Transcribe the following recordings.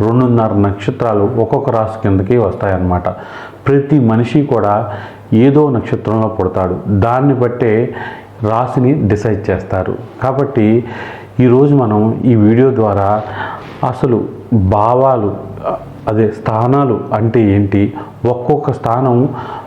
రెండున్నర నక్షత్రాలు ఒక్కొక్క రాశి కిందకి వస్తాయన్నమాట. ప్రతి మనిషి కూడా ఏదో నక్షత్రంలో పుడతాడు. దాన్ని బట్టే రాశిని డిసైడ్ చేస్తారు. కాబట్టి ఈరోజు మనం ఈ వీడియో ద్వారా అసలు భావాలు అదే స్థానాలు అంటే ఏంటి ఒక్కొక్క స్థానం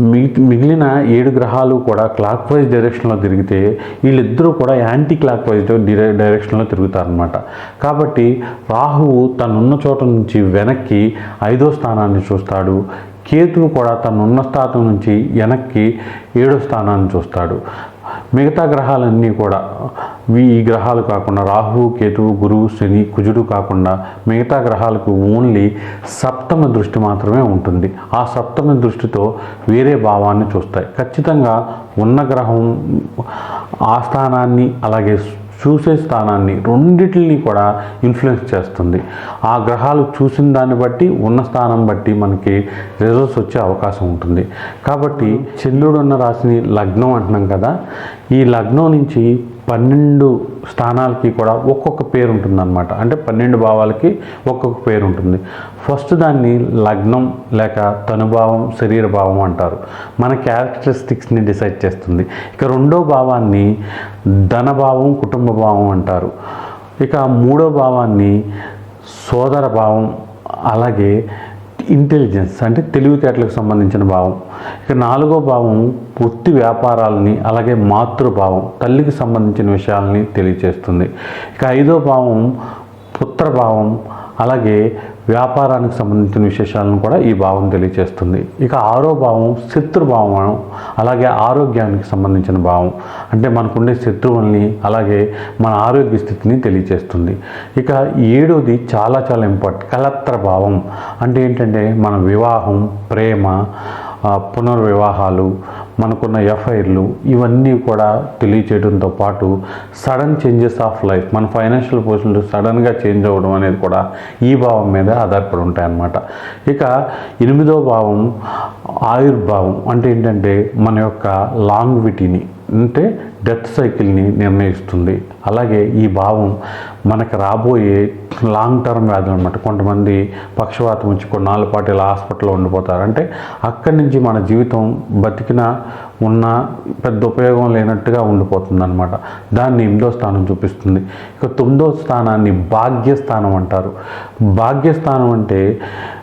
మిగిలిన ఏడు గ్రహాలు కూడా క్లాక్ వైజ్ డైరెక్షన్లో తిరిగితే వీళ్ళిద్దరూ కూడా యాంటీ క్లాక్ వైజ్ డైరెక్షన్లో తిరుగుతారనమాట కాబట్టి రాహువు తనున్న చోట నుంచి వెనక్కి ఐదో స్థానాన్ని చూస్తాడు. కేతువు కూడా తనున్న స్థానం నుంచి వెనక్కి ఏడో స్థానాన్ని చూస్తాడు. మిగతా గ్రహాలన్నీ కూడా ఈ గ్రహాలు కాకుండా రాహువు కేతువు గురువు శని కుజుడు కాకుండా మిగతా గ్రహాలకు ఓన్లీ సప్తమ దృష్టి మాత్రమే ఉంటుంది. ఆ సప్తమ దృష్టితో వేరే భావాన్ని చూస్తాయి. ఖచ్చితంగా ఉన్న గ్రహం ఆ స్థానాన్ని అలాగే చూసే స్థానాన్ని రెండింటిని కూడా ఇన్ఫ్లుయెన్స్ చేస్తుంది. ఆ గ్రహాలు చూసిన దాన్ని బట్టి ఉన్న స్థానం బట్టి మనకి రిజల్ట్స్ వచ్చే అవకాశం ఉంటుంది. కాబట్టి చంద్రుడు ఉన్న రాశిని లగ్నం అంటున్నాం కదా. ఈ లగ్నం నుంచి పన్నెండు స్థానాలకి కూడా ఒక్కొక్క పేరు ఉంటుందన్నమాట. అంటే పన్నెండు భావాలకి ఒక్కొక్క పేరు ఉంటుంది. ఫస్ట్ దాన్ని లగ్నం లేక తనుభావం శరీర భావం అంటారు. మన క్యారెక్టరిస్టిక్స్ని డిసైడ్ చేస్తుంది. ఇక రెండో భావాన్ని ధనభావం కుటుంబ భావం అంటారు. ఇక మూడో భావాన్ని సోదర భావం అలాగే ఇంటెలిజెన్స్ అంటే తెలివితేటలకు సంబంధించిన భావం. ఇక నాలుగో భావం వృత్తి వ్యాపారాలని అలాగే మాతృభావం తల్లికి సంబంధించిన విషయాలని తెలియచేస్తుంది. ఇక ఐదో భావం పుత్రభావం అలాగే వ్యాపారానికి సంబంధించిన విశేషాలను కూడా ఈ భావం తెలియచేస్తుంది. ఇక ఆరో భావం శత్రుభావం అలాగే ఆరోగ్యానికి సంబంధించిన భావం. అంటే మనకుండే శత్రువుల్ని అలాగే మన ఆరోగ్య స్థితిని తెలియచేస్తుంది. ఇక ఏడోది చాలా చాలా ఇంపార్టెంట్ కలత్ర భావం అంటే ఏంటంటే మన వివాహం ప్రేమ పునర్వివాహాలు మనకున్న ఎఫ్ఐఆర్లు ఇవన్నీ కూడా తెలియచేయడంతో పాటు సడన్ చేంజెస్ ఆఫ్ లైఫ్ మన ఫైనాన్షియల్ పొజిషన్లు సడన్గా చేంజ్ అవ్వడం అనేది కూడా ఈ భావం మీద ఆధారపడి ఉంటాయన్నమాట. ఇక ఎనిమిదో భావం ఆయుర్భావం అంటే ఏంటంటే మన యొక్క లాంగ్విటీని. అంటే డెత్ సైకిల్ని నిర్ణయిస్తుంది. అలాగే ఈ భావం మనకు రాబోయే లాంగ్ టర్మ్ వ్యాధులు అనమాట కొంతమంది పక్షవాతం వచ్చి కొన్నాళ్ళ పాటు ఇలా హాస్పిటల్లో ఉండిపోతారు. అంటే అక్కడి నుంచి మన జీవితం బతికిన ఉన్న పెద్ద ఉపయోగం లేనట్టుగా ఉండిపోతుంది అనమాట దాన్ని ఎనిమిదో స్థానం చూపిస్తుంది. ఇక తొమ్మిదో స్థానాన్ని భాగ్యస్థానం అంటారు. భాగ్యస్థానం అంటే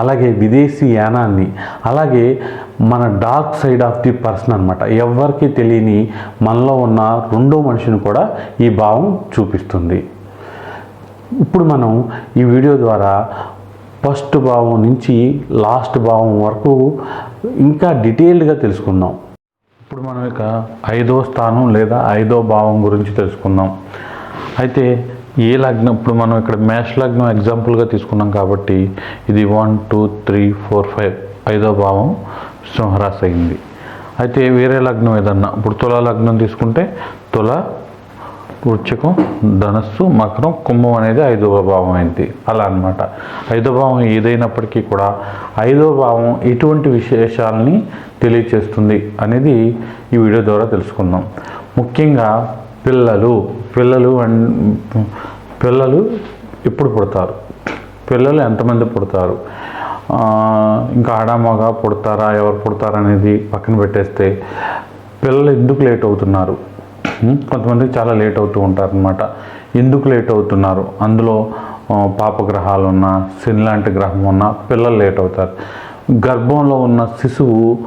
అలాగే విదేశీ యానాన్ని అలాగే మన dark side of the person అనమాట ఎవరికి తెలియని మనలో ఉన్న రెండో మనిషిని కూడా ఈ భావం చూపిస్తుంది. ఇప్పుడు మనం ఈ వీడియో ద్వారా ఫస్ట్ భావం నుంచి లాస్ట్ భావం వరకు ఇంకా డీటెయిల్డ్గా తెలుసుకుందాం. ఇప్పుడు మనం ఇక ఐదో స్థానం లేదా ఐదో భావం గురించి తెలుసుకుందాం. అయితే ఏ లగ్నం? ఇప్పుడు మనం ఇక్కడ మేష లగ్నం ఎగ్జాంపుల్గా తీసుకున్నాం కాబట్టి ఇది one two three four five ఐదో భావం సింహరాశి అయింది. అయితే వేరే లగ్నం ఏదన్నా? ఇప్పుడు తుల లగ్నం తీసుకుంటే తుల వృశ్చికం ధనస్సు మకరం కుంభం అనేది ఐదవ భావం అయింది. అలా అన్నమాట. ఐదో భావం ఏదైనప్పటికీ కూడా ఐదవ భావం ఎటువంటి విశేషాలని తెలియచేస్తుంది అనేది ఈ వీడియో ద్వారా తెలుసుకుందాం. ముఖ్యంగా పిల్లలు పిల్లలు పిల్లలు ఎప్పుడు పుడతారు. పిల్లలు ఎంతమంది పుడతారు? ఇంకా ఆడామగ పుడతారా? ఎవరు పుడతారా అనేది పక్కన పెట్టేస్తే పిల్లలు ఎందుకు లేట్ అవుతున్నారు? కొంతమంది కొంతమందికి చాలా లేట్ అవుతూ ఉంటారనమాట ఎందుకు లేట్ అవుతున్నారు? అందులో పాపగ్రహాలు ఉన్న శని లాంటి గ్రహం ఉన్న పిల్లలు లేట్ అవుతారు. గర్భంలో ఉన్న శిశువు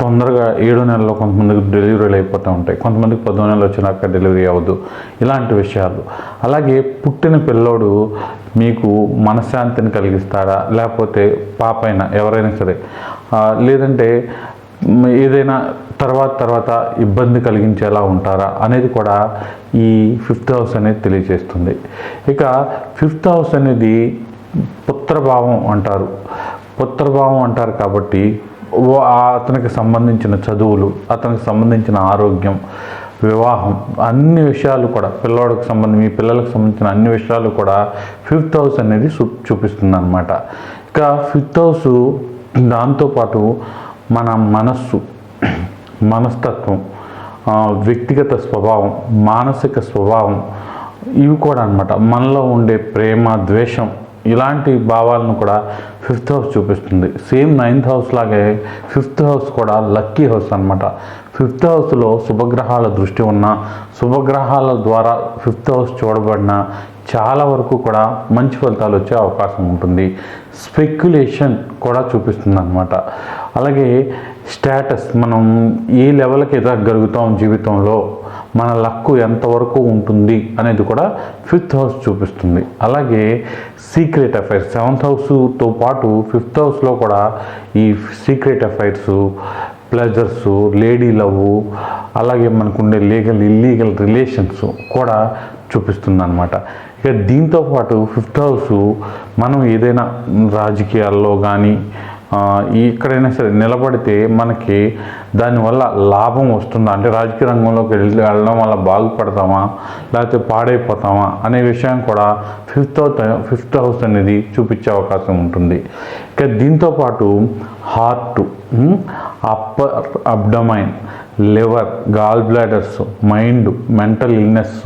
తొందరగా ఏడో నెలలో కొంతమందికి డెలివరీలు అయిపోతూ ఉంటాయి. కొంతమందికి పదో నెలలు వచ్చినాక డెలివరీ అవ్వదు. ఇలాంటి విషయాలు. అలాగే పుట్టిన పిల్లోడు మీకు మనశ్శాంతిని కలిగిస్తాడా? లేకపోతే పాపైనా ఎవరైనా సరే. లేదంటే ఏదైనా తర్వాత తర్వాత ఇబ్బంది కలిగించేలా ఉంటారా? అనేది కూడా ఈ ఫిఫ్త్ హౌస్ అనేది తెలియజేస్తుంది. ఇక ఫిఫ్త్ హౌస్ అనేది పుత్రభావం అంటారు. పుత్రభావం అంటారు కాబట్టి అతనికి సంబంధించిన చదువులు అతనికి సంబంధించిన ఆరోగ్యం వివాహం అన్ని విషయాలు కూడా పిల్లవాడికి సంబంధించి మీ పిల్లలకు సంబంధించిన అన్ని విషయాలు కూడా ఫిఫ్త్ హౌస్ అనేది చూ చూపిస్తుంది అనమాట ఇక ఫిఫ్త్ హౌస్ దాంతోపాటు మన మనస్సు మనస్తత్వం వ్యక్తిగత స్వభావం మానసిక స్వభావం ఇవి కూడా అనమాట మనలో ఉండే ప్రేమ ద్వేషం ఇలాంటి భావాలను కూడా ఫిఫ్త్ హౌస్ చూపిస్తుంది. సేమ్ నైన్త్ హౌస్ లాగే ఫిఫ్త్ హౌస్ కూడా లక్కీ హౌస్ అన్నమాట. ఫిఫ్త్ హౌస్లో శుభగ్రహాల దృష్టి ఉన్న శుభగ్రహాల ద్వారా ఫిఫ్త్ హౌస్ చూడబడిన చాలా వరకు కూడా మంచి ఫలితాలు వచ్చే అవకాశం ఉంటుంది. స్పెక్యులేషన్ కూడా చూపిస్తుంది అనమాట అలాగే స్టేటస్ మనం ఏ లెవెల్కి ఎదగలుగుతాం జీవితంలో మన లక్కు ఎంతవరకు ఉంటుంది అనేది కూడా ఫిఫ్త్ హౌస్ చూపిస్తుంది. అలాగే సీక్రెట్ అఫైర్స్ సెవెంత్ హౌస్తో పాటు ఫిఫ్త్ హౌస్లో కూడా ఈ secret affairs pleasures lady love అలాగే మనకుండే లీగల్ ఇల్లీగల్ రిలేషన్స్ కూడా చూపిస్తుందన్నమాట. ఇక దీంతో పాటు ఫిఫ్త్ హౌస్ మనం ఏదైనా రాజకీయాల్లో కానీ ఎక్కడైనా సరే నిలబడితే మనకి దానివల్ల లాభం వస్తుందా? అంటే రాజకీయ రంగంలోకి వెళ్ళి వెళ్ళడం వల్ల బాగుపడతామా? లేకపోతే పాడైపోతామా? అనే విషయం కూడా ఫిఫ్త్ హౌస్ ఫిఫ్త్ హౌస్ అనేది చూపించే అవకాశం ఉంటుంది. ఇక దీంతో పాటు heart upper abdomen liver gall bladders mind mental illness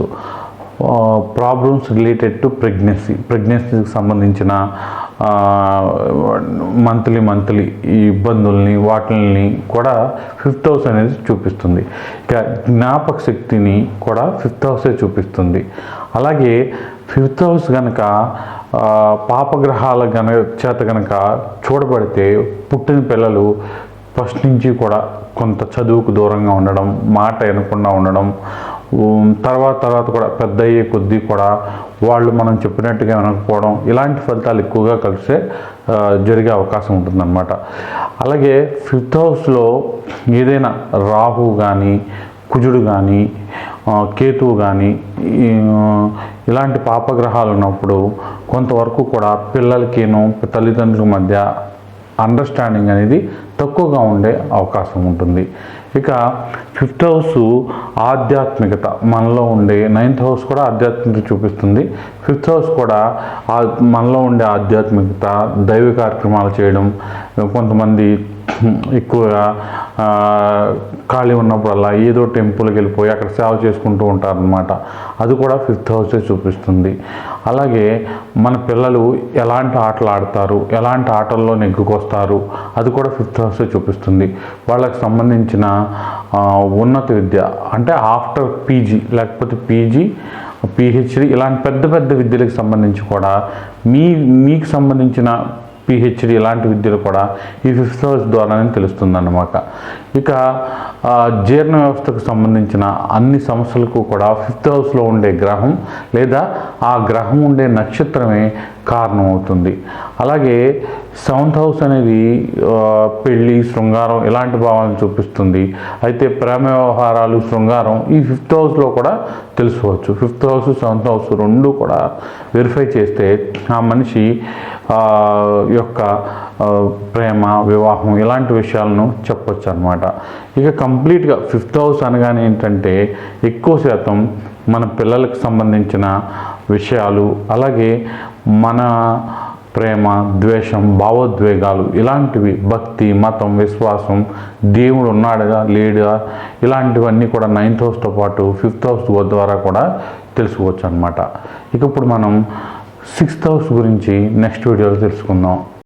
problems related to pregnancy. ప్రెగ్నెన్సీకి సంబంధించిన మంత్లీ మంత్లీ ఈ ఇబ్బందుల్ని వాటిల్ని కూడా ఫిఫ్త్ హౌస్ అనేది చూపిస్తుంది. ఇక జ్ఞాపక శక్తిని కూడా ఫిఫ్త్ హౌసే చూపిస్తుంది. అలాగే ఫిఫ్త్ హౌస్ కనుక పాపగ్రహాల గన చేత కనుక చూడబడితే పుట్టిన పిల్లలు ఫస్ట్ నుంచి కూడా కొంత చదువుకు దూరంగా ఉండడం మాట వినకుండా ఉండడం తర్వాత తర్వాత కూడా పెద్ద అయ్యే కొద్దీ కూడా వాళ్ళు మనం చెప్పినట్టుగా వినకపోవడం ఇలాంటి ఫలితాలు ఎక్కువగా కలిసే జరిగే అవకాశం ఉంటుందన్నమాట. అలాగే ఫిఫ్త్ హౌస్లో ఏదైనా రాహు కానీ కుజుడు కానీ కేతువు కానీ ఇలాంటి పాపగ్రహాలు ఉన్నప్పుడు కొంతవరకు కూడా పిల్లలకిను తల్లిదండ్రుల మధ్య అండర్స్టాండింగ్ అనేది తక్కువగా ఉండే అవకాశం ఉంటుంది. ఇక ఫిఫ్త్ హౌస్ ఆధ్యాత్మికత. మనలో ఉండే నైన్త్ హౌస్ కూడా ఆధ్యాత్మికత చూపిస్తుంది. ఫిఫ్త్ హౌస్ కూడా మనలో ఉండే ఆధ్యాత్మికత దైవ కార్యక్రమాలు చేయడం కొంతమంది ఎక్కువగా ఖాళీ ఉన్నప్పుడల్లా ఏదో టెంపుల్కి వెళ్ళిపోయి అక్కడ సేవ చేసుకుంటూ ఉంటారనమాట అది కూడా ఫిఫ్త్ హౌసే చూపిస్తుంది. అలాగే మన పిల్లలు ఎలాంటి ఆటలు ఆడతారు ఎలాంటి ఆటల్లో నెగ్గుకొస్తారు అది కూడా ఫిఫ్త్ హౌసే చూపిస్తుంది. వాళ్ళకి సంబంధించిన ఉన్నత విద్య అంటే ఆఫ్టర్ పీజీ లేకపోతే పీజీ పిహెచ్డి ఇలాంటి పెద్ద పెద్ద విద్యలకు సంబంధించి కూడా మీ మీకు సంబంధించిన పిహెచ్డి ఇలాంటి విద్యలు కూడా ఈ ఫిఫ్త్ హౌస్ ద్వారానే తెలుస్తుందన్నమాట. ఇక జీర్ణ వ్యవస్థకు సంబంధించిన అన్ని సమస్యలకు కూడా ఫిఫ్త్ హౌస్లో ఉండే గ్రహం లేదా ఆ గ్రహం ఉండే నక్షత్రమే కారణం అవుతుంది అలాగే సెవెంత్ హౌస్ అనేది పెళ్ళి శృంగారం ఇలాంటి భావాలను చూపిస్తుంది. అయితే ప్రేమ వ్యవహారాలు శృంగారం ఈ ఫిఫ్త్ హౌస్లో కూడా తెలుసుకోవచ్చు. ఫిఫ్త్ హౌస్ సెవెంత్ హౌస్ రెండు కూడా వెరిఫై చేస్తే ఆ మనిషి యొక్క ప్రేమ వివాహం ఇలాంటి విషయాలను చెప్పొచ్చు అనమాట ఇక కంప్లీట్గా ఫిఫ్త్ హౌస్ అనగానే ఏంటంటే ఎక్కువ శాతం మన పిల్లలకు సంబంధించిన విషయాలు అలాగే మన ప్రేమ ద్వేషం భావోద్వేగాలు ఇలాంటివి భక్తి మతం విశ్వాసం దేవుడు ఉన్నాడుగా లేడుగా ఇలాంటివన్నీ కూడా నైన్త్ హౌస్తో పాటు ఫిఫ్త్ హౌస్ ద్వారా కూడా తెలుసుకోవచ్చు అనమాట ఇక ఇప్పుడు మనం సిక్స్త్ హౌస్ గురించి నెక్స్ట్ వీడియోలో తెలుసుకుందాం.